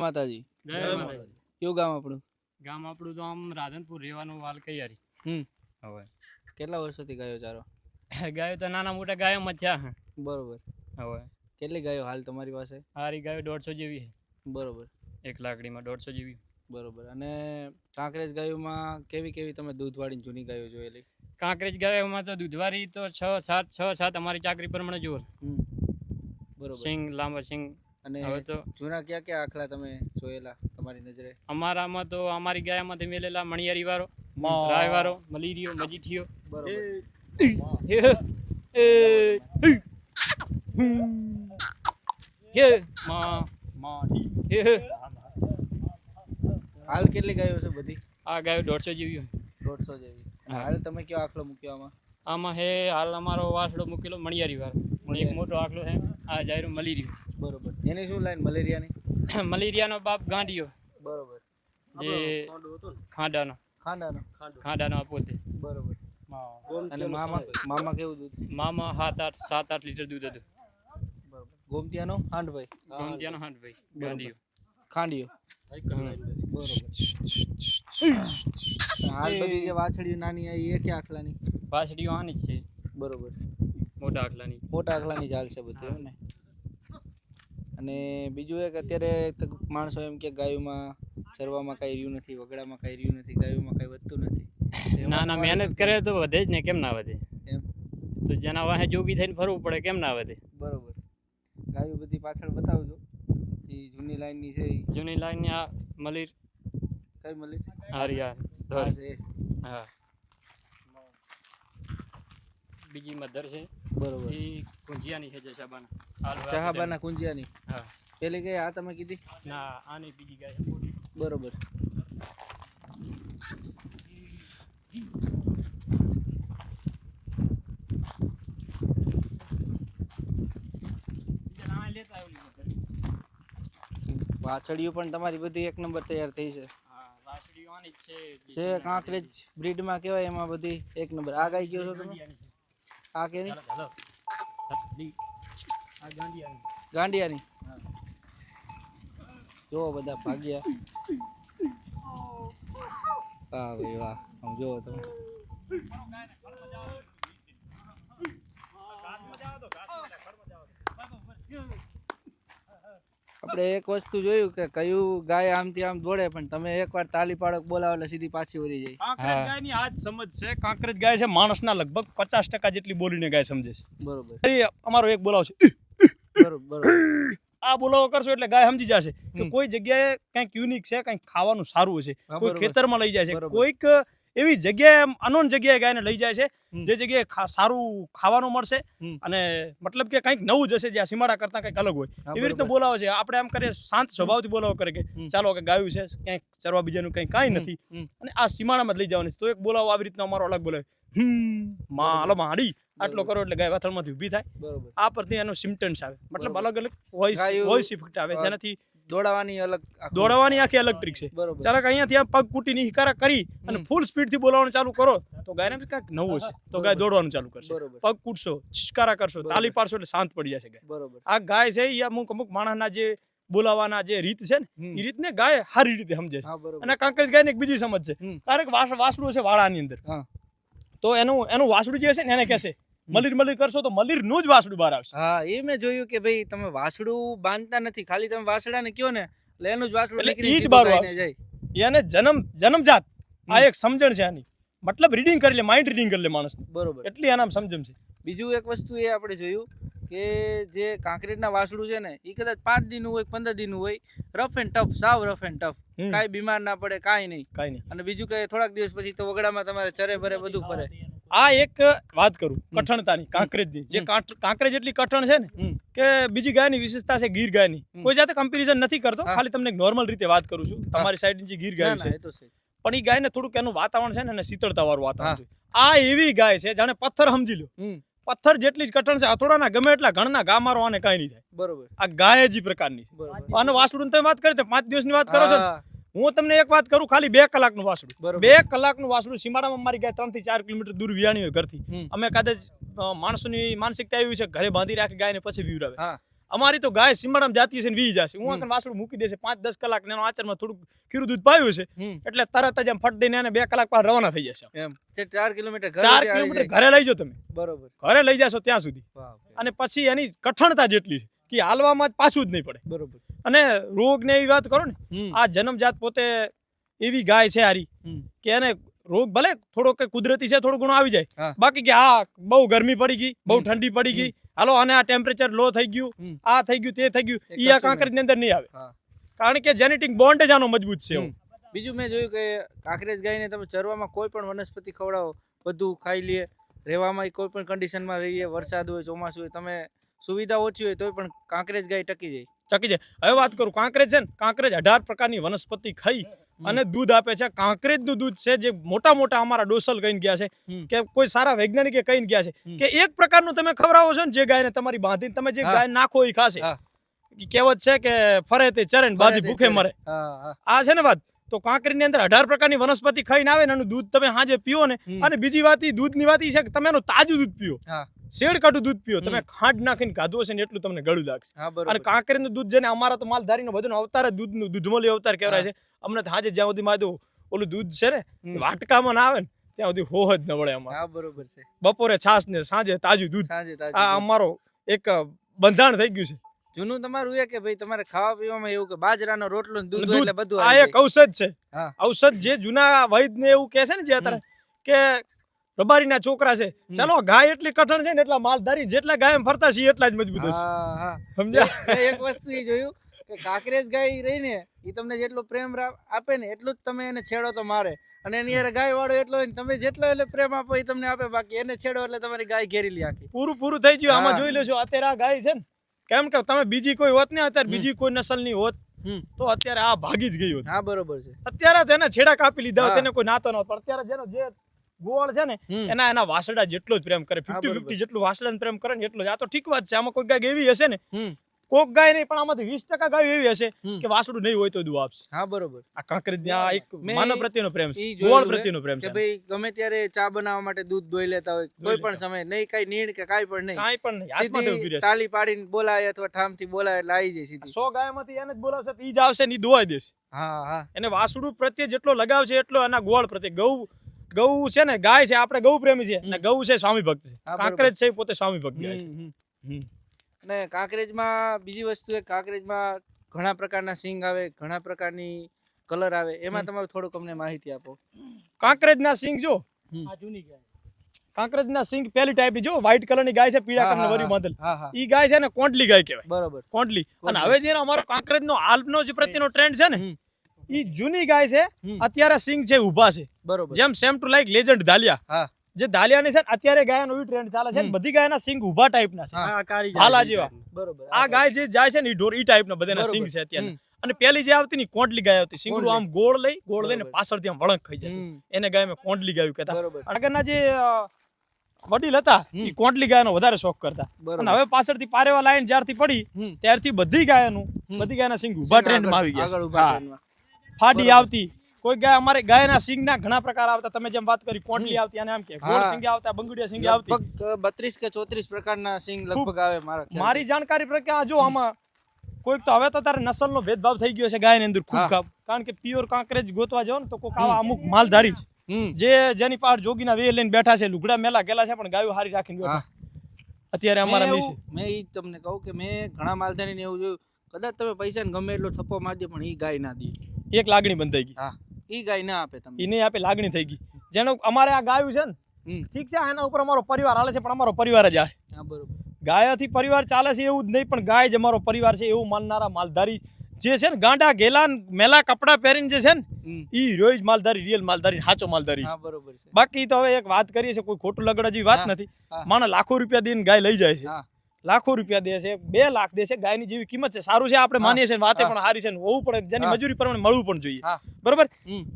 માતાજી. જય માતાજી. કયું ગામ આપણું? ગામ આપણું તો આમ રાધનપુર રહેવાનું વાલ કૈયારી. હમ. હવે. કેટલા વર્ષોથી ગાયો ચારો? ગાયો તો નાના મોટા ગાયો મચ્યા બરોબર. હવે. કેટલી ગાયો હાલ તમારી પાસે? હારી ગાયો દોઢસો જેવી છે. બરોબર. એક લાકડીમાં દોઢસો જેવી. બરોબર. અને કાંકરેજ ગાયોમાં કેવી કેવી તમે દૂધવાળી જૂની ગાયો જોયેલી? કાંકરેજ ગાયોમાં તો દૂધવાળી તો છ સાત છ સાત અમારી ચાકરી પ્રમાણે જોર. બરોબર. સિંગ લાંબા સિંગ અને હવે તો જૂના કયા કયા આખલા તમે જોયેલા તમારી નજરે? અમારામાં તો અમારી ગાયામાંથી મેલેલા મણિયારી વાળો રાયવારો મલીરિયો મજીઠિયો. હાલ કેટલી ગાયો છે બધી? આ ગાયો દોઢસો જેવી દોઢસો જેવી. હાલ તમે કયો આખલો મૂક્યો આમાં? આમાં હે હાલ અમારો વાસડો મૂકેલો મણિયારી વાળો એક મોટો આખલો છે આ જાયરો મલીરિયો. બરોબર. એની શું લાઈન મલેરિયાની? મલેરિયાનો બાપ ગાંડિયો. બરોબર. જે ખાંડાનો. ખાંડાનો. ખાંડાનો આ પોતે. બરોબર. અને મામા મામા કેવું દૂધ? મામા સાત આઠ સાત આઠ લીટર દૂધ હતું. ગોમતિયાનો ગોમતીયાનો હાંડભાઈ. ગોમતિયાનો હાંડભાઈ. ગાંડિયો. ખાંડિયો. હાલ બધી જે વાછડીઓ નાની આવી એ ક્યાં આખલાની? વાછડીઓ આની જ છે. બરોબર. મોટા આખલાની. મોટા આખલાની ચાલ છે બધી ને? અને બીજું એક અત્યારે માણસો એમ કે ગાયોમાં ચરવામાં કાંઈ રહ્યું નથી વગડામાં કાંઈ રહ્યું નથી ગાયોમાં કાંઈ વધતું નથી. ના ના મહેનત કરે તો વધે જ ને કેમ ના વધે? એમ તો જેના વાહે જોગી થઈને ફરવું પડે કેમ ના વધે? બરોબર. ગાયો બધી પાછળ બતાવજો. એ જૂની લાઈનની છે જૂની લાઈનની આ મલીર. કઈ મલીર? હારી આ હા. બીજી મધર છે. બરોબર. એ કુંજિયાની છે જશાબાના આપણે કુંજિયાની. હા. પેલી ગઈ આ તમે કીધી? ના આની બીજી ગાય બરોબર. વાછડીઓ પણ તમારી બધી એક નંબર તૈયાર થઈ છે. છે કાંકરેજ બ્રીડમાં કહેવાય એમાં બધી એક નંબર. આ ગાય ગયો છો તમે. આ કેની ચાલો, ચાલો. લી. આ ગાંડિયાની. ગાંડિયાની. જો બધા ભાગ્યા. વાહ ભાઈ વાહ. આમ જુઓ તમે. આપણે એક વસ્તુ જોયું કે કયું ગાય આમથી આમ દોડે પણ તમે એકવાર તાલી પાડક બોલાવો એટલે સીધી પાછી વળી જાય. કાંકરેજ ગાયની આ જ સમજ છે. કાંકરેજ ગાય છે માણસના લગભગ પચાસ ટકા જેટલી બોલીને ગાય સમજે છે. બરોબર. એ અમારો એક બોલાવ છે. બરોબર આ બોલાવો કરશો એટલે ગાય સમજી જશે કે. કોઈ જગ્યાએ કંઈક યુનિક છે કંઈક ખાવાનું સારું છે કોઈ. ખેતરમાં લઈ જાય છે. કોઈક એવી જગ્યાએ અનોન જગ્યાએ ગાયને લઈ જાય છે જે જગ્યાએ સારું ખાવાનું મળશે અને મતલબ કે કંઈક નવું જશે જ્યાં સીમાડા કરતા કંઈક અલગ હોય. એવી રીતે બોલાવે છે. આપણે આમ કરીએ શાંત સ્વભાવથી બોલાવો કરે કે ચાલો કે ગાયું છે ક્યાંક ચરવા બીજાનું કંઈ કાંઈ નથી. અને આ સીમાડામાં જ લઈ જવાની છે. તો એક બોલાવો આવી રીતનો અમારો અલગ બોલાવે. હમમાં હાલો માડી. આટલો કરો એટલે ગાય વાથળમાંથી ઊભી થાય. આ પરથી એનો સિમ્ટમ્સ આવે. મતલબ અલગ અલગ વોઇસ વોઇસ ઇફેક્ટ આવે. જેનાથી દોડાવાની અલગ દોડાવાની આખી અલગ ટ્રીક છે. બરોબર. ચાલો કે અહીંયાથી આમ પગ કૂટીની હિકારા કરી અને ફૂલ સ્પીડથી બોલાવવાનું ચાલુ કરો. તો ગાયને કાંઈક નવું હશે. તો ગાય દોડવાનું ચાલુ કરશે. પગ કૂટશો છિસકારા કરશો તાલી પાડશો એટલે શાંત પડી જશે ગાય. બરોબર. આ ગાય છે એ અમુક અમુક માણસના જે બોલાવાના જે રીત છે ને. એ રીતને ગાય સારી રીતે સમજે છે. અને કાંકરેજ ગાયને એક બીજી સમજ છે. કારણ કે વાસ વાસડું છે વાળાની અંદર. તો એનું એનું વાસડું જે છે ને એને કહેશે મલીર મલિર કરશો તો મલીરનું જ વાસડું બહાર આવશે. હા એ મેં જોયું કે ભાઈ તમે વાસડું બાંધતા નથી ખાલી તમે વાસડાને કયો ને એટલે એનું જ વાસડું એટલે ઈ જ બહાર આવશે. એને જન્મ જન્મજાત. આ એક સમજણ છે આની. મતલબ રીડિંગ કરી લે માઇન્ડ રીડિંગ કરી લે માણસ બરોબર. એટલી આનામ સમજણ છે. બીજું એક વસ્તુ એ આપણે જોયું કે જે કાંકરેજના વાસડું છે ને એ કદાચ પાંચ દિનનું હોય પંદર દિનનું હોય રફ એન્ડ ટફ સાવ રફ એન્ડ ટફ. કાંઈ બીમાર ના પડે કાંઈ નહીં. કાંઈ નહીં. અને બીજું કે થોડાક દિવસ પછી તો વગડામાં તમારે ચરે ભરે બધું ફરે. આ એક વાત કરું કઠણતાની કાંકરેજની. જે કાંકરેજ એટલી કઠણ છે ને કે બીજી ગાયની વિશેષતા છે ગીર ગાયની. કોઈ જાતે કમ્પેરિઝન નથી કરતો ખાલી તમને નોર્મલ રીતે વાત કરું છું. તમારી સાઈડની જે ગીર ગાય છે. પણ એ ગાયને થોડુંક એનું વાતાવરણ છે ને એને શીતળતા વાળું વાતાવરણ છે આ એવી ગાય છે જાણે પથ્થર સમજી લો. પથ્થર જેટલી જ કઠણ છે અથોડાના ગમે એટલા ઘણના ગા મારો આને કાંઈ નહીં થાય. બરોબર. આ ગાય જ પ્રકારની છે. અને વાસુડું તમે વાત કરી પાંચ દિવસની વાત કરો છો ને. હા, તમને એક વાત કરું ખાલી બે કલાકનું વાસડું. બે કલાકનું વાસડું સીમાડામાં મારી ગાય ત્રણથી ચાર કિલોમીટર દૂર વિયાણી હોય ઘરથી. અમે કદાચ માણસોની માનસિકતા એવી છે ઘરે બાંધી રાખી ગાયને પછી વિવરાવે. અમારી તો ગાય સીમાડામાં જાતી છે ને વી જશે. હું. આખા વાસળું મૂકી દેશે. પાંચ દસ કલાક ને આચરમાં થોડુંક ખીરું દૂધ પાયું છે. એટલે તરત જ આમ ફટ દઈને એને બે કલાક પાસે રવાના થઈ જશે એમ. ચાર કિલોમીટર ચાર કિલોમીટર ઘરે લઈ જાઓ તમે. બરોબર. ઘરે લઈ જશો ત્યાં સુધી. અને પછી એની કઠણતા જેટલી છે. કે હાલવામાં જ પાછું જ નહીં પડે. બરોબર. અને રોગ ને એવી વાત કરો ને આ જન્મજાત પોતે એવી ગાય છે હારી કે એને રોગ ભલે થોડો કે કુદરતી છે થોડું ઘણું આવી જાય. બાકી કે આ બહુ ગરમી પડી ગઈ બહુ ઠંડી પડી ગઈ. હાલો અને આ ટેમ્પરેચર લો થઈ ગયું આ થઈ ગયું તે થઈ ગયું એ ઈ આ કશું ની અંદર નહીં આવે. કારણ કે જેનેટિક બોન્ડ જ આનો મજબૂત છે. બીજું મેં જોયું કે કાંકરેજ ગાયને તમે ચરવામાં કોઈ પણ વનસ્પતિ ખવડાવો બધું ખાઈ લે રહેવામાં કોઈ પણ કન્ડિશનમાં રહીએ વરસાદ હોય ચોમાસું હોય તમે સુવિધા ઓછી હોય તોય પણ કાંકરેજ ગાય ટકી જાય. ટકી જાય. હવે વાત કરું કાંકરેજ છે ને કાંકરેજ અઢાર પ્રકારની વનસ્પતિ ખાઈ અને દૂધ આપે છે. કાંકરેજનું દૂધ છે જે મોટા મોટા અમારા ડોસલ કહીને ગયા છે કે કોઈ સારા વૈજ્ઞાનિકે કહીને ગયા છે કે એક પ્રકારનું તમે ખવડાવો છો ને જે ગાયને તમારી બાંધીને તમે જે ગાય નાખો એ ખાશે. કહેવત છે કે ફરે તે ચરે ને બાધી ભૂખે મરે. આ છે ને વાત. તો કાંકરીની અંદર અઢાર પ્રકારની વનસ્પતિ ખાઈને આવે ને એનું દૂધ તમે હાજે પીઓ ને અને બીજી વાત એ દૂધની વાત એ છે કે તમે એનું તાજું દૂધ પીઓ. શેડ કાઢું દૂધ પીઓ. તમે ખાંડ નાખીને ખાધું હશે ને એટલું તમને ગળું લાગશે. અને કાંકરીનું દૂધ છે ને અમારા તો માલધારીનો બધું અવતાર જ દૂધનું દૂધમોલી અવતાર કહેવાય છે. અમને હાજે જ્યાં સુધી માધું ઓલું દૂધ છે ને વાટકામાં ના આવે ને ત્યાં સુધી હોહ જ ન વળે અમારે. બરોબર છે. બપોરે છાસ ને સાંજે તાજું દૂધ. આ અમારો એક બંધાણ થઈ ગયું છે. જૂનું તમારું એ કે ભાઈ તમારે ખાવા પીવામાં એવું કે બાજરાનો રોટલો દૂધ દૂધ, એટલે બધું આ એક ઔષધ છે. ઔષધ જે જૂના વૈદ ને એવું કહે છે ને જે અત્યારે કે રબારીના છોકરા છે. ચાલો ગાય એટલી કઠણ છે ને એટલા માલધારી જેટલા ગાય ફરતા છે એટલા જ મજબૂત હશે. સમજ્યા? એક વસ્તુ એ જોયું કે કાંકરેજ ગાય રહી ને એ તમને જેટલો પ્રેમ આપે ને એટલું જ તમે એને છેડો તો મારે. અને એની યાર ગાય વાળો એટલો હોય તમે જેટલો એટલે પ્રેમ આપો એ તમને આપે. બાકી એને છેડો એટલે તમારી ગાય ઘેરી લે આખી. પૂરું પૂરું થઈ ગયું. આમાં જોઈ લેજો અત્યારે આ ગાય છે ને કેમ કે તમે બીજી કોઈ હોત ને અત્યારે બીજી કોઈ નસલની હોત હમ. તો અત્યારે આ ભાગી જ ગઈ હોત. હા બરોબર છે. અત્યારે તેને છેડા કાપી લીધા હોત તેને કોઈ નાતો ન પણ અત્યારે જેનો જે ગોળ છે ને એના એના વાસડા જેટલો જ પ્રેમ કરે. ફિફ્ટી ફિફ્ટી જેટલું વાસડા પ્રેમ કરે ને એટલો જ. આ તો ઠીક વાત છે આમાં કોઈ ગાય એવી હશે ને કોક ગાય નહીં પણ આમાંથી વીસ ટકા ગાય એવી હશે કે વાસડું નહીં હોય તો દુઆ આપશે. હા બરોબર. આ કાંકરી આ એક માનવ પ્રત્યેનો પ્રેમ છે. હે પ્રત્યેનો પ્રેમ છે. ભાઈ ગમે ત્યારે ચા બનાવવા માટે દૂધ દોઈ લેતા હોય કોઈ પણ સમય નહીં કઈ નીણ કે કાઈ પણ નહીં. કઈ પણ નહીં હાથમાં ઊભી રહેશે. તાલી પાડીને બોલાય અથવા ઠામથી બોલાય એટલે આવી જાય સીધી. સો ગાયમાંથી એને જ બોલાવશે તો ઈ જ આવશે ને ઈ દોવાઈ દેશે. હા હા. એને વાસડું પ્રત્યે જેટલો લગાવ છે એટલો એના ગોળ પ્રત્યે ગૌ ગૌ છે ને ગાય છે આપણે ગૌ પ્રેમી છે અને ગૌ છે સ્વામી ભક્ત છે. કાંકરેજ છે પોતે સ્વામી ભક્ત ગાય છે. અને કાંકરેજમાં બીજી વસ્તુ એ કાંકરેજમાં ઘણા પ્રકારના સિંગ આવે ઘણા પ્રકારની કલર આવે એમાં તમારે થોડુંક અમને માહિતી આપો. કાંકરેજના સિંગ જો. આ જૂની ગાય. કાંકરેજના સિંગ પહેલી ટાઈપની જો વ્હાઈટ કલરની ગાય છે પીળા કલરની વરી હા. ઈ ગાય છે ને કોંટલી ગાય કહેવાય. બરોબર. કોંટલી અને હવે જે અમારો કાંકરેજનો હાલનો જે પ્રત્યેનો ટ્રેન્ડ છે ને ઈ જૂની ગાય છે. અત્યારે સિંગ છે ઊભા છે. બરોબર. જેમ સેમ ટુ લાઈક લેજન્ડ ધાલિયા. હા. જે દાલિયાની છે અત્યારે ગાય નવી ટ્રેન્ડ ચાલે છે બધી ગાયના સિંગ ઊભા ટાઈપના છે. હાલા જેવા. બરોબર. આ ગાય જે જાય છે ને ઢોર ઈ ટાઈપના બધાના સિંગ છે અત્યારે. અને પેલી જે આવતી ને કોંડલી ગાય આવતી. સિંગડું આમ ગોળ લઈ ગોળ લઈને પાછળ પાછળથી આમ વળંક ખાઈ જતું. એને ગાય મેં કોંટલી ગાયું કહેતા. આગળના જે વડીલ હતા એ ઈ કોંટલી ગાયનો વધારે શોખ કરતા. અને હવે પાછળથી પારેવા લાઈન જ્યારથી પડી ત્યારથી બધી ગાયનું બધી ગાયના સિંગ ઊભા ટ્રેન્ડમાં આવી ગયા ફાડી આવતી. કોઈ ગાય અમારે ગાયના સિંગના ઘણા પ્રકાર આવતા. તમે જેમ વાત કરી કોંટલી આવતી અને આમ કે ગોળ સિંગ આવતા બંગડીયા સિંગ આવતી. બત્રીસ કે ચોત્રીસ પ્રકારના સિંગ લગભગ આવે મારા મારી જાણકારી પ્રકાર જો આમાં કોઈક તો હવે તો તારે નસલનો ભેદભાવ થઈ ગયો છે ગાયની અંદર ખૂબ. કારણ કે પ્યોર કાંકરેજ ગોતવા જાઓ ને તો કોઈક આવા અમુક માલધારી છે. જે જેની પાસે જોગીના વેર લઈને બેઠા છે લુગડા મેલા ગેલા છે પણ ગાયો હારી રાખીને બેઠા. અત્યારે અમારા મેં મેં ઈ તમને કહું કે મેં ઘણા માલધારીને એવું જોયું. કદાચ તમે પૈસાને ગમે એટલો થપ્પો મારજો પણ એ ગાય ના દે એક લાગણી બંધાઈ ગઈ. હા. ઈ ગાય ના આપે તમને. એને આપે લાગણી થઈ ગઈ. જેનો અમારે આ ગાયું છે ને ઠીક છે એના ઉપર અમારો પરિવાર હાલે છે પણ અમારો પરિવાર જ આવે હા બરોબર. ગાયાથી પરિવાર ચાલે છે એવું જ નહીં પણ ગાય જ અમારો પરિવાર છે એવું માનનારા માલધારી જે છે ને ગાંડા ગેલા મેલા કપડા પહેરીને જે છે ને ઈ રોજ માલધારી રિયલ માલધારી સાચો માલધારી હા બરોબર છે. બાકી તો હવે એક વાત કરીએ છે કોઈ ખોટું લગડા જેવી વાત નથી. માણસ લાખો રૂપિયા દઈને ગાય લઈ જાય છે. હા. લાખો રૂપિયા દે છે બે લાખ દે છે ગાયની જેવી કિંમત છે. સારું છે આપણે માનીએ છીએ વાતે પણ સારી છે હોવું પડે જેની મજૂરી પ્રમાણે મળવું પણ જોઈએ. બરોબર?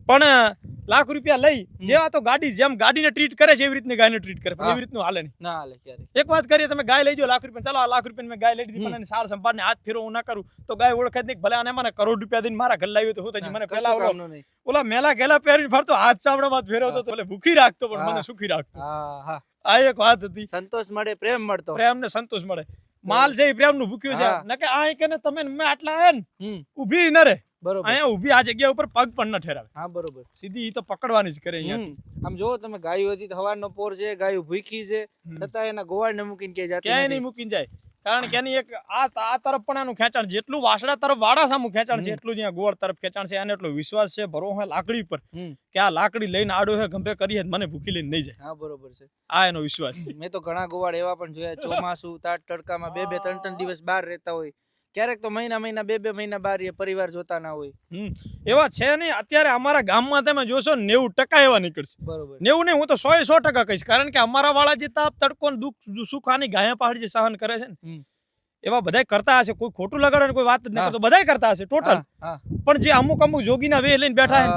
પણ લાખ રૂપિયા લઈ જેવા તો ગાડી જેમ ગાડીને ટ્રીટ કરે છે એવી રીતની ગાયને ટ્રીટ કરે એવી રીતનું હાલે નહીં. ના હાલે ક્યારે એક વાત કરીએ તમે ગાય લઈ જાઓ લાખ રૂપિયા ચાલો આ લાખ રૂપિયા મેં ગાય લઈ દીધી મને સાર સંભાળને હાથ ફેરો હું ના કરું. તો ગાય ઓળખે જ નહીં ભલે આને મને કરોડ રૂપિયા દઈને મારા ઘર લાવ્યો તો હું તો મને કામનું નહીં. ઓલા મેલા ગેલા પહેરીને ફરતો. હાથ ચામડામાં ફેરવતો તો એટલે ભૂખી રાખતો પણ મને સુખી રાખતો. આ એક વાત હતી. સંતોષ મળે પ્રેમ મળતો. પ્રેમ ને સંતોષ મળે. માલ છે એ પ્રેમનું ભૂખ્યું છે. નકે આ કે ને તમે મેં આટલા આયા ને ઊભી ન રે બરોબર. અહીંયા ઊભી આ જગ્યા ઉપર પગ પણ ન ઠેરાવે. હા બરોબર. સીધી ઈ તો પકડવાની જ કરે અહીંયા આમ જો તમે ગાયો હજી તો હવારનો પોર છે ગાયો ભૂખી છે. છતાં એના ગોવાળને મૂકીને ક્યાંય જાતી ક્યાંય. નહીં મૂકીને જાય. કારણ કે એની એક આ આ તરફ પણ એનું ખેંચાણ જેટલું વાસડા તરફ વાડા સામું ખેંચાણ છે. એટલું જ્યાં ગોળ તરફ ખેંચાણ છે. એને એટલો વિશ્વાસ છે ભરો હે લાકડી પર કે આ લાકડી લઈને આડો હે ગંભે કરીએ મને ભૂખી લઈને નહીં જાય. હા બરોબર છે. આ એનો વિશ્વાસ મેં તો ઘણા ગોવાળ એવા પણ જોયા ચોમાસું તાટ તડકામાં બે બે ત્રણ ત્રણ દિવસ બહાર રહેતા હોય ક્યારેક તો મહિના મહિના બે બે મહિના બહાર પરિવાર જોતા ના હોય. હમ. એવા છે નહીં અત્યારે અમારા ગામમાં તમે જોશો ને નેવું ટકા એવા નીકળશે. બરોબર. નેવું નહીં હું તો સો સો ટકા કહીશ કારણ કે અમારા વાળા જે તાપ તડકો દુઃખ સુખ આની ગાયા પહાડ જે સહન કરે છે ને એવા બધા કરતા હશે. કોઈ ખોટું લગાડે કોઈ વાત જ નહીં બધા કરતા હશે ટોટલ. પણ જે અમુક અમુક જોગીના વે લઈને બેઠા છે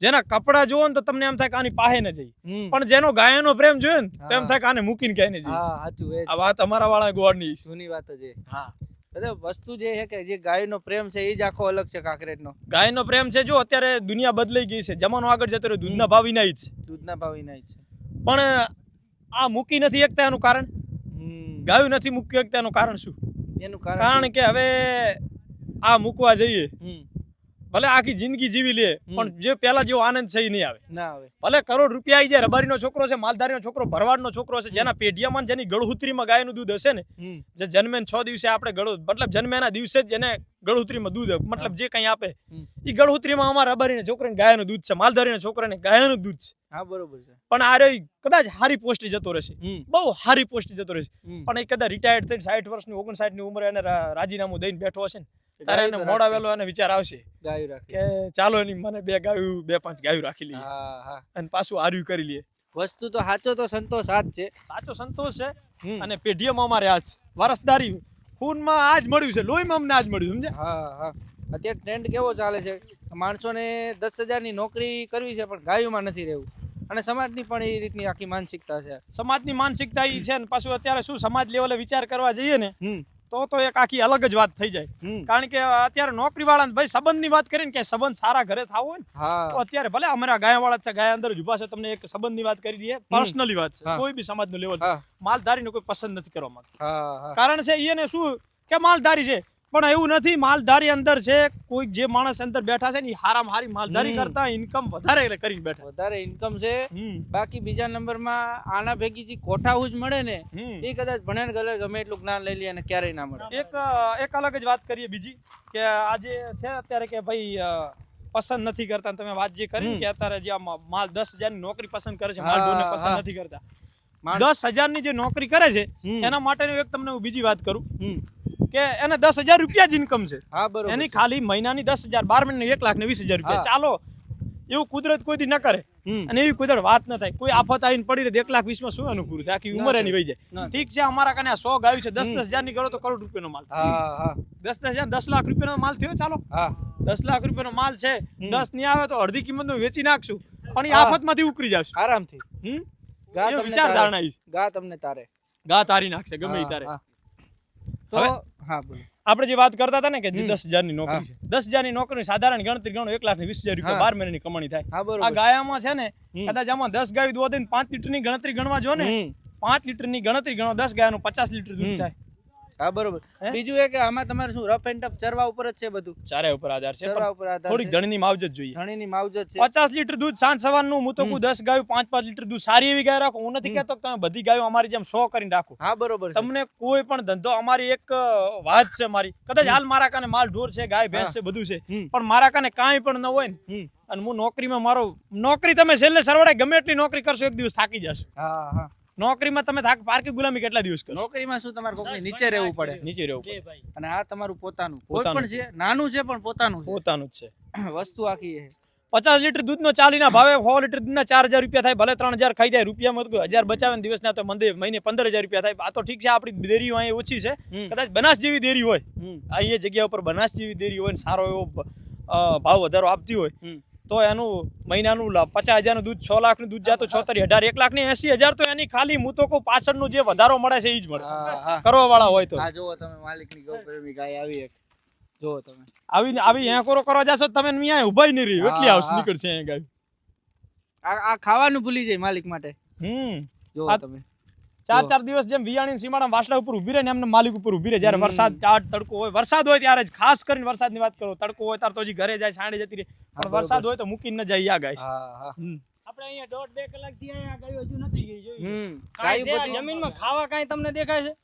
જેના કપડા જોવો ને તો તમને એમ થાય કે આની પાહે ન જઈ. પણ જેનો ગાયનો પ્રેમ જોયો ને તો એમ થાય કે આને મૂકીને ક્યાંય ન જઈ. આ વાત અમારા વાળા ગોળની. જૂની વાત જ હા. વસ્તુ જે છે કે જે ગાયનો પ્રેમ છે એ જ આખો અલગ છે કાંકરેજનો. ગાયનો પ્રેમ છે જો અત્યારે દુનિયા બદલાઈ ગઈ છે. જમાનો આગળ જતો રહ્યો દૂધના ભાવ વિના જ. છે દૂધના ભાવ વિના જ છે. પણ આ મૂકી નથી એકતા એનું કારણ. ગાયું નથી મૂકી એકતા એનું કારણ શું? એનું કારણ કારણ કે હવે આ મૂકવા જઈએ. હમ. ભલે આખી જિંદગી જીવી લે પણ જે પેલા જેવો આનંદ છે એ નહીં આવે. ના આવે. ભલે કરોડ રૂપિયા આવી જાય રબારીનો છોકરો છે માલધારીનો છોકરો ભરવાડનો છોકરો છે જેના પેઢિયામાં ને જેની ગાય ગાયનું દૂધ હશે ને જે જન્મે છ દિવસે આપણે ગળો મતલબ જન્મેના દિવસે જ જેને ગળહુત્રીમાં દૂધ મતલબ જે કઈ આપે. એ ગળહુત્રીમાં અમારા રબારીને છોકરાને ગાયનું દૂધ છે માલધારીના છોકરાને ગાયનું દૂધ છે. હા બરોબર છે. પણ આ રહ્યો કદાચ હારી પોસ્ટ જતો રહેશે. બહુ હારી પોસ્ટ જતો રહેશે. પણ એ કદાચ રિટાયર્ડ થઈને સાઠ વર્ષની ઓગણસાઠની ઉંમરે એને રાજીનામું દઈને બેઠો હશે ને તારે એને મોડા વેલો અને વિચાર આવશે ગાયું રાખે. કે ચાલો એની મને બે ગાયું બે પાંચ ગાયું રાખી લઈએ. હા હા. અને પાછું આર્યું કરી લઈએ. વસ્તુ તો સાચો તો સંતોષ આ જ છે. સાચો સંતોષ છે. અને પેઢીઓમાં અમારે આજ વારસદારી. ખૂનમાં આજ મળ્યું છે લોહીમાં અમને આજ મળ્યું સમજે હા હા. અત્યારે ટ્રેન્ડ કેવો ચાલે છે? માણસોને દસ હજારની નોકરી કરવી છે પણ ગાયોમાં નથી રહેવું. અને સમાજની પણ એ રીતની આખી માનસિકતા છે. સમાજની માનસિકતા એ છે ને પાછું અત્યારે શું સમાજ લેવલે વિચાર કરવા જઈએ ને? તો તો એક આખી અલગ જ વાત થઈ જાય. કારણ કે અત્યારે નોકરી વાળા ભાઈ સંબંધની વાત કરીને કે સંબંધ સારા ઘરે થાવ હોય ને તો અત્યારે ભલે અમારા ગાય વાળા છે ગાય અંદર જ ઊભા છે તમને એક સંબંધની વાત કરી દઈએ. પર્સનલી વાત છે. કોઈ બી સમાજનું લેવલ છે. માલધારી કોઈ પસંદ નથી કરવા માંગતું. કારણ છે એને શું કે માલધારી છે? પણ એવું નથી માલધારી અંદર છે કોઈ જે માણસ અંદર બેઠા છે ને હારા હારામાં હારી માલધારી. કરતા ઇન્કમ વધારે કરીને બેઠા. વધારે ઇન્કમ છે. બાકી બીજા નંબરમાં આના ભેગી જે કોઠાહું જ મળે ને એ કદાચ ભણે ગલે ગમે એટલું જ્ઞાન લઈ લે અને ક્યારેય ના મળે. એક એક અલગ જ વાત કરીએ બીજી કે આજે છે અત્યારે કે ભાઈ પસંદ નથી કરતા તમે વાત જે કરી કે અત્યારે જે માલ દસ હજારની નોકરી પસંદ કરે છે માલ ડોને પસંદ નથી કરતા. દસ દસ હજારની જે નોકરી કરે છે. એના માટેનું એક તમને હું બીજી વાત કરું. કે એને દસ હજાર રૂપિયા જ ઇન્કમ છે. હા બરોબર એની ખાલી મહિનાની દસ હજાર બાર મહિને એક લાખ ને વીસ હજાર રૂપિયા. ચાલો એવું કુદરત કોઈથી ન કરે. અને એવી કુદરત વાત ન થાય. કોઈ આફત આવીને પડી રહે એક લાખ વીસમાં શું એનું પૂરું થાય? આખી ઉંમર એની વહી જાય. ઠીક છે અમારા કને સો ગાયું છે. દસ દસ હજારની કરો તો કરોડ રૂપિયાનો માલ દસ દસ હજાર દસ લાખ રૂપિયાનો માલ થયો ચાલો. દસ લાખ રૂપિયાનો માલ છે. દસની આવે તો અડધી કિંમતનો વેચી નાખશું. પણ એ આફત આફતમાંથી ઉકરી જશે. આરામથી. હમ. છે. ગા તમને તારે. ગા તારી નાખશે ગમે તારે. તો હા બોલો. આપણે જે વાત કરતા હતા ને કે જે હજાર દસ હજારની નોકરી છે. દસ હજારની નોકરી સાધારણ ગણતરી ગણો એક લાખ ને વીસ હજાર રૂપિયા. બાર મહિનાની કમાણી થાય. આ ગાયામાં છે ને કદાચ આમાં દસ ગાય દૂધ ને પાંચ લીટરની ગણતરી ગણવા જો ને પાંચ પાંચ લીટરની ગણતરી ગણો દસ ગાયનું પચાસ લીટર દૂધ થાય. હા બરોબર. બીજું એ કે આમાં તમારે શું રફ એન્ડ ટફ ચરવા ઉપર જ છે બધું? ચારે ઉપર આધાર છે ચરવા ઉપર આધાર થોડીક ધણીની માવજત જોઈએ. ધણીની માવજત છે. પચાસ લીટર દૂધ સાંજ સવારનું હું તો કું દસ ગાયું પાંચ પાંચ લીટર દૂધ સારી એવી ગાય રાખો. હું નથી કહેતો તમે બધી ગાયો અમારી જેમ સો કરીને રાખો. હા બરોબર તમને કોઈ પણ ધંધો અમારી એક વાત છે મારી. કદાચ હાલ મારા કાને માલ ઢોર છે ગાય ભેંસ છે બધું છે. પણ મારા કાને કાંઈ પણ ન હોય ને અને હું નોકરીમાં મારો નોકરી તમે છેલ્લે સરવાળે ગમે એટલી નોકરી કરશો એક દિવસ થાકી જશો. હા હા. નોકરીમાં તમે થાક પારકી ગુલામી કેટલા દિવસ કરો નોકરીમાં શું તમારે કોકની નીચે રહેવું પડે? નીચે રહેવું પડે. અને આ તમારું પોતાનું. કોઈ પોતાનું. પણ છે. નાનું છે પણ પોતાનું પોતાનું જ છે. વસ્તુ આખી છે પચાસ લીટર દૂધનો ચાલીના ભાવે સો લીટર દૂધના ચાર હજાર રૂપિયા થાય ભલે ત્રણ હજાર ખાઈ જાય રૂપિયામાં તો હજાર બચાવે દિવસના તો મંદિર મહિને પંદર હજાર રૂપિયા થાય. આ તો ઠીક છે આપણી દેરી અહીં ઓછી છે. કદાચ બનાસ જેવી દેરી હોય. અહીંયા એ જગ્યા ઉપર બનાસ જેવી દેરી હોય ને સારો એવો ભાવ વધારો આપતી હોય. તો એનું મહિનાનું પચાસ હજારનું દૂધ છ લાખનું દૂધ જાતું છોતરી. અઢાર એક લાખ ને એસી હજાર તો એની ખાલી હું તો કહું પાછળનું જે વધારો મળે છે એ જ મળે. કરવા વાળા હોય તો. જો તમે માલિકની ગૌ પ્રેમી ગાય આવી એક. જો તમે. આવી આવી એંકોરો કરવા જશો તમે અહીંયા ઉભાઈ નહીં રહી. એટલી આવશે નીકળશે અહીંયા ગાય. આ આ ખાવાનું ભૂલી જાય માલિક માટે. હમ. જો તમે. ચાર ચાર દિવસ જેમ વિયાણી સીમાડા વાસડા ઉપર ઊભી રહે ને એમને માલિક ઉપર ઊભી રહે. જ્યારે વરસાદ ચાટ તડકો હોય વરસાદ હોય ત્યારે જ ખાસ કરીને વરસાદની વાત કરો તડકો હોય ત્યારે તો હજી ઘરે જાય છાંડી જતી રહે. પણ વરસાદ હોય તો મૂકીને ન જાય યા ગાય. છે. હા હા. હમ. આપણે અહીંયા દોઢ બે કલાકથી અહીંયા ગાયો હજુ નથી ગઈ જોઈ કાંઈ છે જમીનમાં? ખાવા કાંઈ તમને દેખાય છે?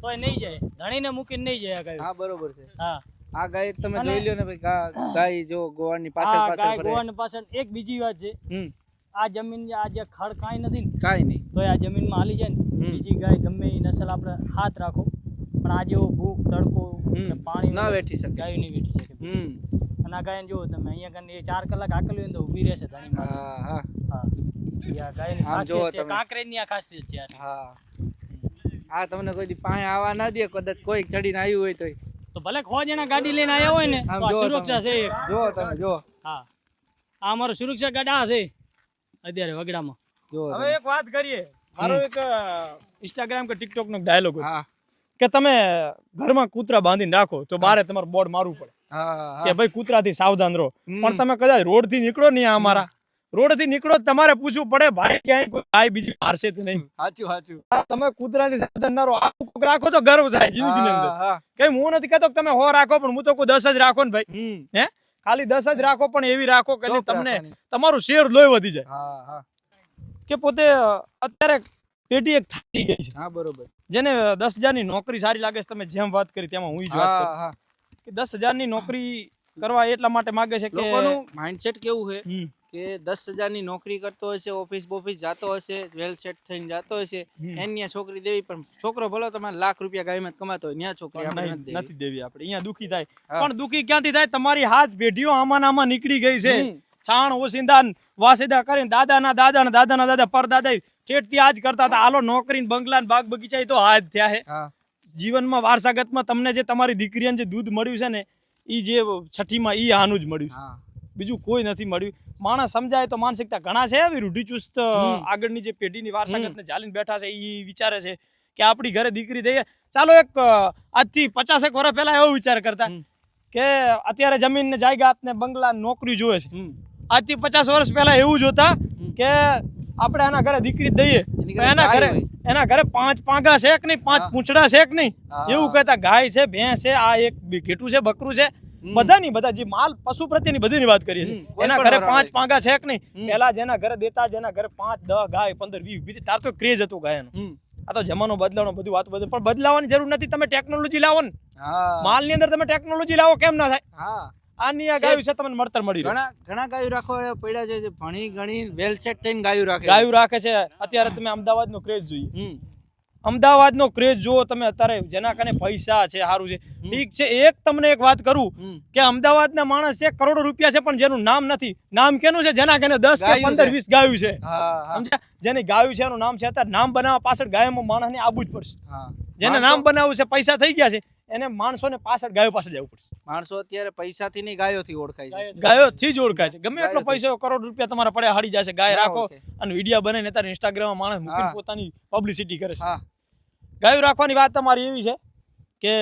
તોય નહીં જાય. ધણીને મૂકીને નહીં જાય આ ગાયો. હા બરોબર છે. હા. આ ગાય તમે જોઈ લ્યો ને ભાઈ ગાય જો ગોવાની પાછળ આ પાછળ એક બીજી વાત છે. આ જમીન આ જે ખડ કાંઈ નથી ને કાંઈ નહીં. આ આ જમીનમાં હાલી જાય ને. બીજી ગાય ગમે એ નસલ આપણે હાથ રાખો પણ આ જેવો ભૂખ તડકો પાણી ના વેઠી શકે. ગાયો નહીં વેઠી શકે અને આ ગાયને જુઓ તમે અહીંયા કને ચાર કલાક આકલી હોય તો ઊભી રહેશે ધણી હા હા. હા. ગાયની ખાસિયત છે તમે. કાંકરેજની આ ખાસિયત છે હા. આ તમને કોઈ દી પાસે આવવા ના દે કદાચ કોઈ ચડીને આવ્યું હોય તોય. તો ભલે ખો જણા ગાડી લઈને આવ્યા હોય ને તો સુરક્ષા છે એક. જો તમે જો હા. આ અમારો સુરક્ષા ગાડા છે અત્યારે વગડામાં. જો હવે એક વાત કરીએ. મારો એક ઇન્સ્ટાગ્રામ કે ટિકટોક નો ડાયલોગ હા. કે તમે ઘરમાં કૂતરા બાંધીને રાખો તો બારે તમારે બોર્ડ મારવું પડે. કે ભાઈ કૂતરાથી સાવધાન રહો. પણ તમે કદાચ રોડથી નીકળો નહીં અમારા. રોડથી નીકળો તમારે પૂછવું પડે ભાઈ ક્યાંય કોઈ ગાય બીજી મારશે તો નહીં? સાચું સાચું. તમે કૂતરાથી સાવધાન ના રહો. કોક રાખો તો ગર્વ થાય જિંદગીની અંદર. હા હા. કઈ હું નથી કહેતો તમે હો રાખો પણ હું તો કોઈ દસ જ રાખો ને ભાઈ. હે? ખાલી દસ જ રાખો પણ એવી રાખો કે તમને તમારું શેર લોહી વધી જાય. કે પોતે અત્યારે પેટી એક થાકી ગઈ છે. હા બરોબર. જેને દસ હજારની નોકરી સારી લાગે છે તમે જેમ વાત કરી તેમાં હું જ વાત કરું. કે દસ હજારની નોકરી કરવા એટલા માટે માગે છે કે લોકોનું માઇન્ડસેટ કેવું છે? કે દસ હજારની નોકરી કરતો હશે ઓફિસ બોફિસ જાતો હશે વેલ સેટ થઈને જાતો હશે. એની છોકરી દેવી પણ છોકરો ભલો તમારે લાખ રૂપિયા ગાયમાં કમાતો હોય ત્યાં છોકરી પણ આપણે નથી દેવી. આપણે. અહીંયા દુખી થાય. પણ દુખી ક્યાંથી થાય? તમારી હાથ પેઢીઓ આમાં આમાં નીકળી ગઈ છે. છાણ ઓસિંદા ને વાસિદા કરીને દાદાના દાદાના દાદાના દાદા પરદાદા ઠેઠથી આજ કરતા હતા. હાલો નોકરી ને બંગલા ને બાગ બગીચા એ તો હાજ થયા છે જીવનમાં વારસાગતમાં તમને જે તમારી દીકરીને જે દૂધ મળ્યું છે ને એ જે છઠ્ઠીમાં એ આનું જ મળ્યું છે. બીજું કોઈ નથી મળ્યું. માણસ સમજાય તો માનસિકતા ઘણા છે એવી રૂઢિચુસ્ત આગળની જે પેઢીની વારસાગતને ચાલીને બેઠા છે એ વિચારે છે કે આપણી ઘરે દીકરી દઈએ ચાલો એક આજથી પચાસેક વર્ષ પહેલા એવો વિચાર કરતા કે અત્યારે જમીન ને જાયગાત ને બંગલા નોકરી જોવે છે. આજથી પચાસ વર્ષ પહેલા એવું જોતા કે આપણે એના ઘરે દીકરી દઈએ. એની ઘરે એના ઘરે પાંચ પાંગા છે કે નહીં? પાંચ પૂંછડા છે કે નહીં? એવું કહેતા ગાય છે ભેંસ છે આ એક ઘેટું છે બકરું છે. બધાની બધા જે માલ પશુ પ્રત્યેની બધીની વાત કરીએ છીએ. એના ઘરે પાંચ. પાંગા છે કે નહીં? પેલા જેના ઘરે દેતા જેના ઘરે પાંચ દસ ગાય પંદર વીસ બીજી તાર તો ક્રેઝ હતો ગાયનો. આ તો જમાનો બદલાવાનો બધું વાત બધું પણ બદલાવાની જરૂર નથી. તમે ટેકનોલોજી લાવો ને. માલની અંદર તમે ટેકનોલોજી લાવો કેમ ના થાય? હા. આની આ ગાયું છે તમને મળતર મળી ઘણા ઘણા ગાયું રાખવા પડ્યા છે ભણી ગણી વેલ સેટ થઈને ગાયું રાખે ગાયું રાખે છે. અત્યારે તમે અમદાવાદનો ક્રેઝ જોઈએ. અમદાવાદ નો ક્રેઝ જુઓ તમે અત્યારે જેના કને પૈસા છે સારું છે. ઠીક છે એક તમને એક વાત કરું કે કે અમદાવાદના માણસ છે કરોડો રૂપિયા છે પણ જેનું નામ નથી. નામ કેનું છે? જેના કને દસ કે પંદર વીસ ગાયું છે. જેને હા. સમજ્યા? જેની ગાયું છે એનું નામ છે અત્યારે નામ બનાવવા પાછળ ગાયમાં માણસને આવવું જ પડશે. જેને નામ બનાવવું છે પૈસા થઈ ગયા છે. એને માણસોને પાછળ ગાયો પાસે જવું પડશે. માણસો અત્યારે પૈસાથી નહીં ગાયોથી ઓળખાય છે. ગાયોથી. જ ઓળખાય છે. ગમે એટલો પૈસો કરોડ રૂપિયા તમારા પડે હાડી જશે ગાય રાખો અને વીડિયો બનાવીને તારે ઇન્સ્ટાગ્રામમાં માણસ મૂકીને પોતાની પબ્લિસિટી કરે છે. ગાયું રાખવાની વાત તમારી એવી છે કે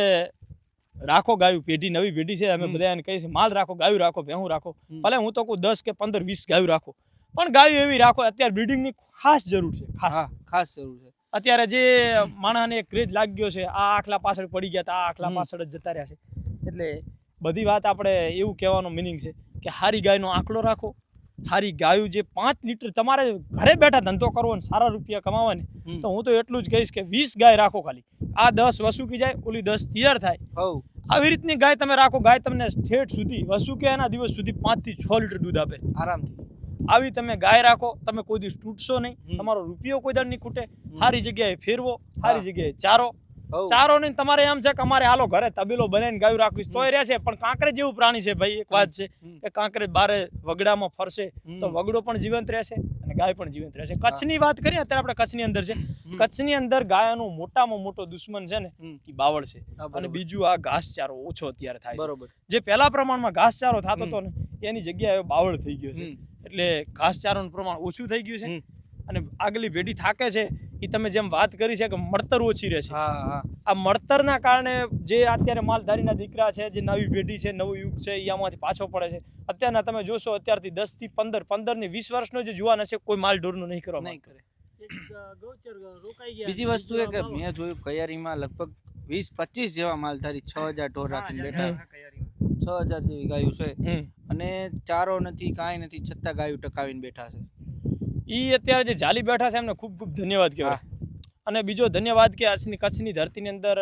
રાખો ગાયું પેઢી નવી પેઢી છે અમે બધા એને કહીએ છીએ માલ રાખો ગાયું રાખો ભેહું રાખો. ભલે હું તો કહું દસ કે પંદર વીસ ગાયું રાખો. પણ ગાયું એવી રાખો અત્યારે બ્રીડિંગની ખાસ જરૂર છે ખાસ. ખાસ જરૂર છે. અત્યારે જે માણસને ક્રેઝ લાગ્યો છે આ આખલા પાછળ પડી ગયા હતા આ આખલા. પાછળ જ જતા રહ્યા છે. એટલે બધી વાત આપણે એવું કહેવાનો મિનિંગ છે કે હારી ગાયનો આંકડો રાખો. હારી ગાયું જે પાંચ લીટર તમારે ઘરે બેઠા ધંધો કરવો ને સારા રૂપિયા કમાવા ને તો હું તો એટલું જ કહીશ કે વીસ ગાય રાખો ખાલી. આ દસ વસુકી જાય ઓલી દસ તૈયાર થાય. આવી રીતની ગાય તમે રાખો ગાય તમને ઠેઠ સુધી વસુકે એના દિવસ સુધી પાંચથી છ લીટર દૂધ આપે. આરામથી. આવી તમે ગાય રાખો તમે કોઈ દિવસ તૂટશો નહીં. તમારો રૂપિયો કોઈ દર નહીં ખૂટે સારી જગ્યાએ ફેરવો સારી જગ્યાએ ચારો. ચારો નહીં તમારે એમ છે કે અમારે હાલો ઘરે તબેલો બનાવીને ગાયું રાખવીશ તોય રહેશે પણ કાંકરે જેવું પ્રાણી છે ભાઈ એક વાત છે કે કાંકરે બારે વગડામાં ફરશે તો વગડો પણ જીવંત રહેશે અને ગાય પણ જીવંત રહેશે. કચ્છની વાત કરીએ અત્યારે આપણે કચ્છની અંદર છે. કચ્છની અંદર ગાયનો મોટામાં મોટો દુશ્મન છે ને એ બાવળ છે. અને બીજું આ ઘાસચારો ઓછો અત્યારે થાય છે. બરોબર. જે પહેલા પ્રમાણમાં ઘાસચારો થતો હતો ને એની જગ્યાએ બાવળ થઈ ગયો છે. એટલે ઘાસચારોનું પ્રમાણ ઓછું થઈ ગયું છે. અને આગલી ભેડી થાકે છે એ તમે જેમ વાત કરી છે કે મળતર ઓછી રહે છે હા હા. આ મળતરના કારણે જે અત્યારે માલધારીના દીકરા છે જે નવી પેઢી છે નવું યુગ છે એ આમાંથી પાછો પડે છે. અત્યારના તમે જોશો અત્યારથી દસથી પંદર પંદર ને વીસ વર્ષનો જે જુવાન હશે કોઈ માલ ઢોરનું નહીં કરવા નહીં કરે. બીજી વસ્તુ એ કે મેં જોયું કયારીમાં લગભગ વીસ પચીસ જેવા માલધારી છ હજાર ઢોર રાખીને બેઠા છ. હજાર જેવી ગાયું છે. અને ચારો નથી કાંઈ નથી છતાં ગાયું ટકાવીને બેઠા છે. એ અત્યારે જે જાલી બેઠા છે એમને ખૂબ ખૂબ ધન્યવાદ કહેવાય. અને બીજો ધન્યવાદ કે આજની કચ્છની ધરતીની અંદર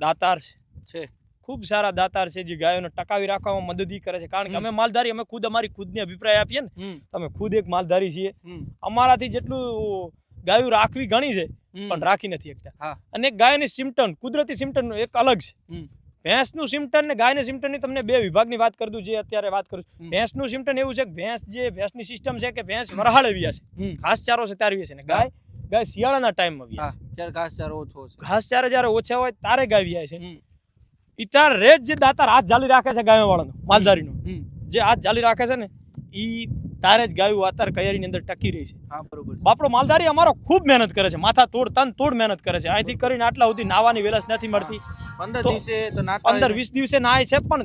દાતાર છે. છે. ખૂબ સારા દાતાર છે જે ગાયોને ટકાવી રાખવામાં મદદ ઈ કરે છે. કારણ કે અમે માલધારી અમે ખુદ અમારી ખુદની અભિપ્રાય આપીએ ને તમે અમે ખુદ એક માલધારી છીએ. અમારાથી જેટલું ગાયું રાખવી ઘણી છે પણ રાખી નથી શકતા. અને ગાયની સિમ્ટન કુદરતી સિમ્ટન એક અલગ છે. ભેંસનું સિમ્ટન ને ગાયની સિમ્ટનની તમને બે વિભાગની વાત કરી દઉં જે અત્યારે વાત કરું છું. ભેંસનું સિમ્ટન એવું છે કે ભેંસ જે ભેંસની સિસ્ટમ છે કે ભેંસ વરહાળ વ્યા છે ઘાસ ચારો છે ત્યારે વ્યા છે ને. ગાય ગાય શિયાળાના ટાઈમમાં વ્યા છે ત્યારે ઘાસ ચારો ઓછો છે. ઘાસ ચારો જ્યારે ઓછા હોય તારે ગાય વ્યાય છે. તાર રેજ જે દાતાર હાથ જાલી રાખે છે ગાયો વાળાનો માલધારીનો જે હાથ જાલી રાખે છે ને ઈ તારે જ ગાયું અત્યારે કૈયારીની અંદર ટકી રહી છે. હા બરોબર બાપડો માલધારી અમારો ખૂબ મહેનત કરે છે. માથા તોડ તન તોડ મહેનત કરે છે. અહીંથી કરીને આટલા સુધી નાવાની વેલસ નથી મળતી. પંદર દિવસે પંદર વીસ દિવસે નાય છે પણ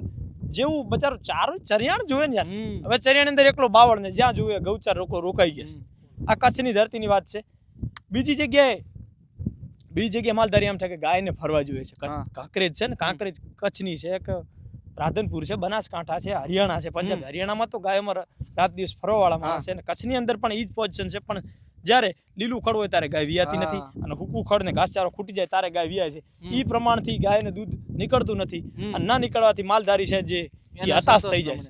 જેવું બચારો ચાર ચરિયાણ જોવે ને યાર. હવે ચરિયાણ અંદર એકલો બાવળ ને જ્યાં જોવે ગૌચાર રોકો રોકાઈ ગયા છે. આ કચ્છની ધરતીની વાત છે. બીજી જગ્યાએ બીજી જગ્યાએ માલધારી એમ થાય કે ગાયને ફરવા જોઈએ છે. કાંકરેજ છે ને? કાંકરેજ કચ્છની છે એક રાધનપુર છે બનાસકાંઠા છે હરિયાણા છે પંજાબ હરિયાણામાં તો ગાયોમાં રાત દિવસ ફરવાવાળા છે અને કચ્છની અંદર પણ ઈ જ પોઝિશન છે પણ જ્યારે લીલું ખડ હોય ત્યારે ગાય વિયાતી નથી અને હુકું ખડ ને ઘાસચારો ખૂટી જાય ત્યારે ગાય વિયાય છે. એ પ્રમાણથી ગાયને દૂધ નીકળતું નથી અને ના નીકળવાથી માલધારી છે જે હતાશ થઈ જાય.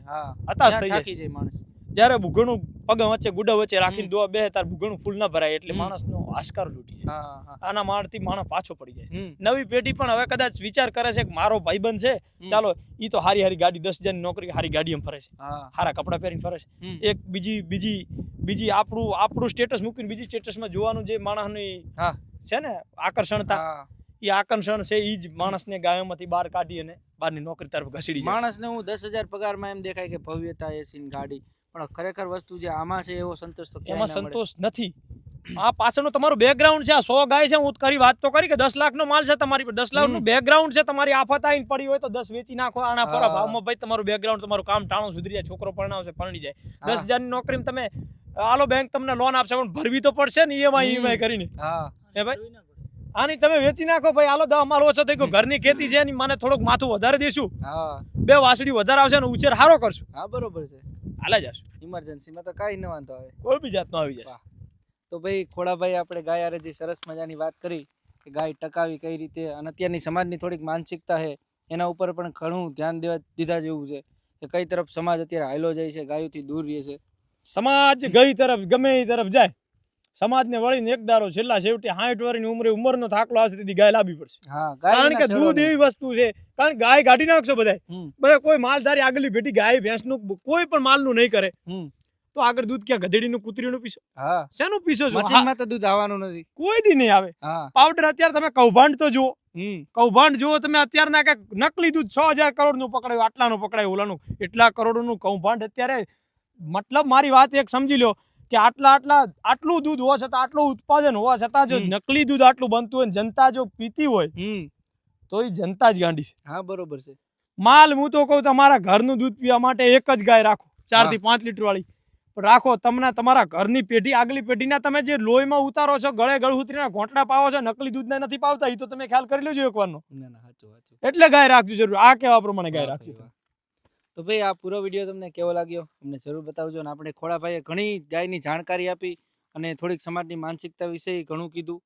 હતાશ થઈ જાય માણસ. જ્યારે ભૂગણું પગ વચ્ચે ગુડા વચ્ચે રાખીને દોવા બે તાર ભૂગણું ફૂલ ના ભરાય એટલે. માણસનો આશકાર લૂટી જાય. આના મારથી માણસ પાછો પડી જાય. નવી પેઢી પણ હવે કદાચ વિચાર કરે છે કે મારો ભાઈબંધ છે ચાલો ઈ તો હારી હારી ગાડી દસ હજારની નોકરી હારી ગાડીમાં ફરે છે. હારા કપડાં પહેરીને ફરે છે. એક બીજી બીજી બીજી આપણું આપણું સ્ટેટસ મૂકીને બીજી સ્ટેટસમાં જોવાનું જે માણસની હા. છે ને આકર્ષણતા એ આકર્ષણ છે એ જ માણસને ગાયોમાંથી બહાર કાઢી અને બહારની નોકરી તરફ ઘસીડી. માણસને હું દસ હજાર પગારમાં એમ દેખાય કે ભવ્યતા એસી ગાડી. પણ ખરેખર વસ્તુ જે આમાં છે એવો સંતોષ તો એમાં સંતોષ નથી. આ પાછળનું તમારું બેકગ્રાઉન્ડ છે આ સો ગાય છે હું કરી વાત તો કરી કે દસ લાખનો માલ છે તમારી પર. દસ લાખનું નું બેકગ્રાઉન્ડ છે તમારી આફત આવીને પડી હોય તો દસ વેચી નાખો આના પર. ભાવમાં ભાઈ તમારું બેકગ્રાઉન્ડ તમારું કામ ટાણું સુધરી જાય છોકરો પરણાવશે પરણી જાય. દસ હજારની નોકરી તમે આલો બેંક તમને લોન આપશે પણ ભરવી તો પડશે ને ઈએમઆઈ. ઈએમઆઈ કરીને. હે. ભાઈ? આની તમે વેચી નાખો ભાઈ આલો દવા માલ ઓછો થઈ ગયો ઘરની ખેતી છે એની મને થોડુંક માથું વધારે દેશું. બે વાસડી વધારે આવશે ને ઉછેર સારો કરશું. હા બરોબર છે. હાલે જશું ઇમરજન્સીમાં તો કાંઈ ન વાંધો આવે. કોઈ બી જાતનો આવી જશે. તો ભાઈ ખોડાભાઈ આપણે ગાય આરે જે સરસ મજાની વાત કરી કે ગાય ટકાવી કઈ રીતે અને અત્યારની સમાજની થોડીક માનસિકતા છે એના ઉપર પણ ઘણું ધ્યાન દેવા દીધા જેવું છે કે કઈ તરફ સમાજ અત્યારે હાયલો જાય છે ગાયોથી દૂર રહે છે. સમાજ ગઈ તરફ ગમે એ તરફ જાય. સમાજને વળીને એકદારો છેલ્લા છેવટે સાઠ વર્ષની ઉંમરે ઉંમરનો થાકલો આ સુધી ગાય લાવી પડશે. કારણ કે દૂધ એવી વસ્તુ છે કારણ ગાય કાઢી નાખશો બધા બધા કોઈ માલધારી આગલી ભેટી ગાય ભેંસનું કોઈ પણ માલનું નહીં કરે. તો આગળ દૂધ ક્યાં ગધેડીનું કૂતરીનું પીશો? હા. શેનું પીશો છો? મશીનમાં તો દૂધ આવવાનું નથી. કોઈ દી નહીં આવે. પાવડર અત્યારે તમે કૌભાંડ તો જુઓ. કૌભાંડ જુઓ તમે અત્યારના કે નકલી દૂધ છ હજાર કરોડનું પકડાયું આટલાનું પકડાયું ઓલાનું. એટલા કરોડોનું કૌભાંડ અત્યારે મતલબ મારી વાત એક સમજી લો કે આટલા આટલા આટલું દૂધ હોવા છતાં આટલું ઉત્પાદન હોવા છતાં જો નકલી દૂધ આટલું બનતું હોય જનતા જો પીતી હોય તો એ જનતા જ ગાંડી છે. હા બરોબર છે. માલ હું તો કહું તમારા ઘરનું દૂધ પીવા માટે એક જ ગાય રાખો ચારથી પાંચ લીટર વાળી. પણ રાખો તમને તમારા ઘરની પેઢી આગલી પેઢીના તમે જે લોહીમાં ઉતારો છો ગળે ગળ ઉતરીને ઘોંટડા પાવો છો નકલી દૂધને નથી પાવતા એ તો તમે ખ્યાલ કરી લેજો એકવારનો. એટલે ગાય રાખજો જરૂર. આ કેવા પ્રમાણે ગાય રાખજો. તો ભાઈ, આ પૂરો વીડિયો તમને કેવો લાગ્યો? અમને જરૂર બતાવજો અને આપણે ખોડાભાઈએ ઘણી ગાયની જાણકારી આપી અને થોડીક સમાજની માનસિકતા વિશે ઘણું કીધું.